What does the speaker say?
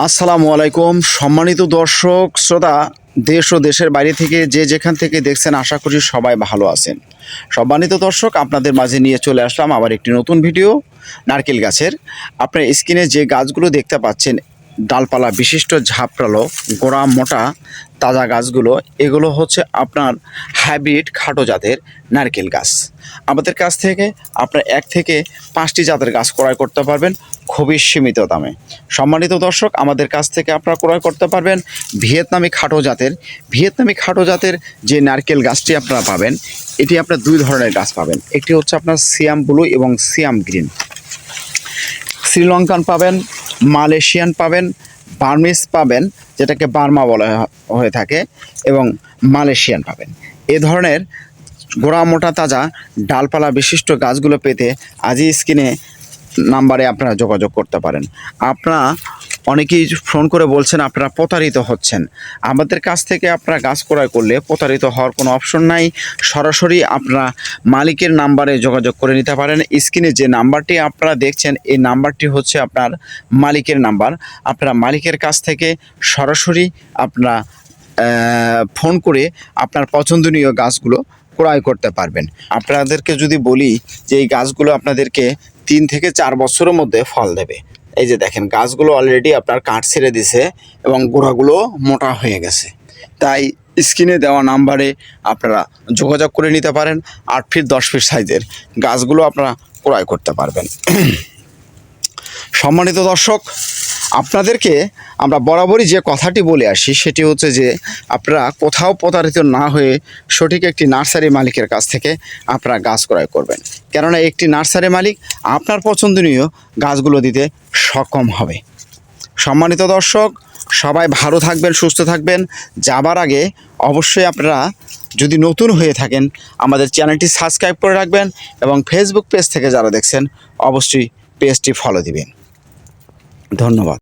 আসসালামু আলাইকুম। সম্মানিত দর্শক, শ্রোতা, দেশ ও দেশের বাইরে থেকে যে যেখান থেকে দেখছেন, আশা করি সবাই ভালো আছেন। সম্মানিত দর্শক, আপনাদের মাঝে নিয়ে চলে আসলাম আবার একটি নতুন ভিডিও নারকেল গাছের। আপনার স্ক্রিনে যে গাছগুলো দেখতে পাচ্ছেন ডালপালা, বিশিষ্ট ঝাপড়ালো গোড়া, মোটা, তাজা গাছগুলো, এগুলো হচ্ছে আপনার হাইব্রিড খাটো জাতের নারকেল গাছ। আমাদের কাছ থেকে আপনার এক থেকে পাঁচটি জাতের গাছ ক্রয় করতে পারবেন খুবই সীমিত দামে। সম্মানিত দর্শক, আমাদের কাছ থেকে আপনারা ক্রয় করতে পারবেন ভিয়েতনামি খাটো জাতের, ভিয়েতনামি খাটো জাতের যে নারকেল গাছটি আপনারা পাবেন, এটি আপনার দুই ধরনের গাছ পাবেন। একটি হচ্ছে আপনার সিয়াম ব্লু এবং সিয়াম গ্রিন। শ্রীলঙ্কান পাবেন মালয়েশিয়ান পাবেন বার্মিস পাবেন, যেটাকে বার্মা বলা হয়ে থাকে, এবং মালয়েশিয়ান পাবেন। এ ধরনের গোড়া মোটা তাজা ডালপালা বিশিষ্ট গাছগুলো পেতে আজই স্ক্রিনে নাম্বারে আপনারা যোগাযোগ করতে পারেন। আপনারা অনেকেই ফোন করে বলছেন, আপনারা প্রতারিত হচ্ছেন। আমাদের কাছ থেকে আপনারা গাছ ক্রয় করলে প্রতারিত হওয়ার কোনো অপশন নাই। সরাসরি আপনারা মালিকের নাম্বারে যোগাযোগ করে নিতে পারেন। স্ক্রিনে যে নাম্বারটি আপনারা দেখছেন, এই নাম্বারটি হচ্ছে আপনার মালিকের নাম্বার। আপনারা মালিকের কাছ থেকে সরাসরি আপনারা ফোন করে আপনার পছন্দনীয় গাছগুলো ক্রয় করতে পারবেন। আপনাদেরকে যদি বলি যে এই গাছগুলো আপনাদেরকে তিন থেকে চার বছরের মধ্যে ফল দেবে। এই যে দেখেন, গাছগুলো অলরেডি আপনার কাঠ ছেড়ে দিছে এবং গোড়াগুলো মোটা হয়ে গেছে। তাই স্ক্রিনে দেওয়া নাম্বারে আপনারা যোগাযোগ করে নিতে পারেন, আট ফিট, দশ ফিট সাইজের গাছগুলো আপনারা ক্রয় করতে পারবেন। সম্মানিত দর্শক, আপনাদেরকে আমরা বরাবরই যে কথাটি বলে আসি, সেটি হচ্ছে যে আপনারা কোথাও প্রতারিত না হয়ে সঠিক একটি নার্সারি মালিকের কাছ থেকে আপনারা গাছ ক্রয় করবেন। কেননা একটি নার্সারি মালিক আপনার পছন্দনীয় গাছগুলো দিতে সক্ষম হবে। সম্মানিত দর্শক, সবাই ভালো থাকবেন, সুস্থ থাকবেন। যাবার আগে অবশ্যই আপনারা যদি নতুন হয়ে থাকেন, আমাদের চ্যানেলটি সাবস্ক্রাইব করে রাখবেন এবং ফেসবুক পেজ থেকে যারা দেখছেন, অবশ্যই পেজটি ফলো দিবেন। ধন্যবাদ।